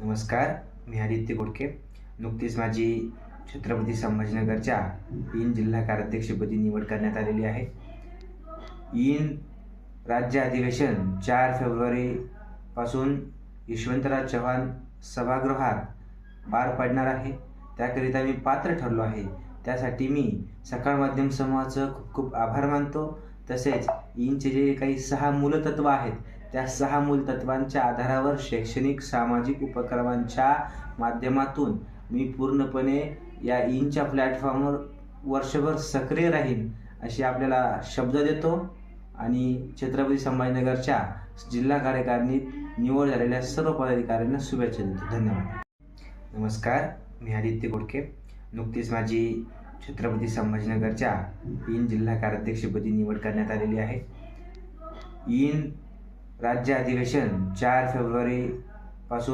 नमस्कार मी आदित्य गोडके नुकतीच माझी छत्रपती संभाजीनगरच्या इन जिल्हा कार्याध्यक्षपदी निवड करण्यात आलेली आहे. इन राज्य अधिवेशन चार फेब्रुवारीपासून यशवंतराव चव्हाण सभागृहात पार पडणार आहे. त्याकरिता मी पात्र ठरलो आहे. त्यासाठी मी सकाळ माध्यम समूहाचं खूप खूप आभार मानतो. तसेच इनचे जे काही सहा मूलतत्व आहेत त्या सहा मूलतत्वांच्या आधारावर शैक्षणिक सामाजिक उपक्रमांच्या माध्यमातून मी पूर्णपणे या इनच्या प्लॅटफॉर्मवर वर्षभर सक्रिय राहीन अशी आपल्याला शब्द देतो. आणि छत्रपती संभाजीनगरच्या जिल्हा कार्यकारिणीत निवड झालेल्या सर्व पदाधिकाऱ्यांना शुभेच्छा देतो. धन्यवाद. नमस्कार मी आदित्य गोडके. नुकतीच माझी छत्रपती संभाजीनगरच्या इन जिल्हा कार्याध्यक्षपदी निवड करण्यात आलेली आहे. इन राज्य अधिवेशन चार फेब्रुवारीपासून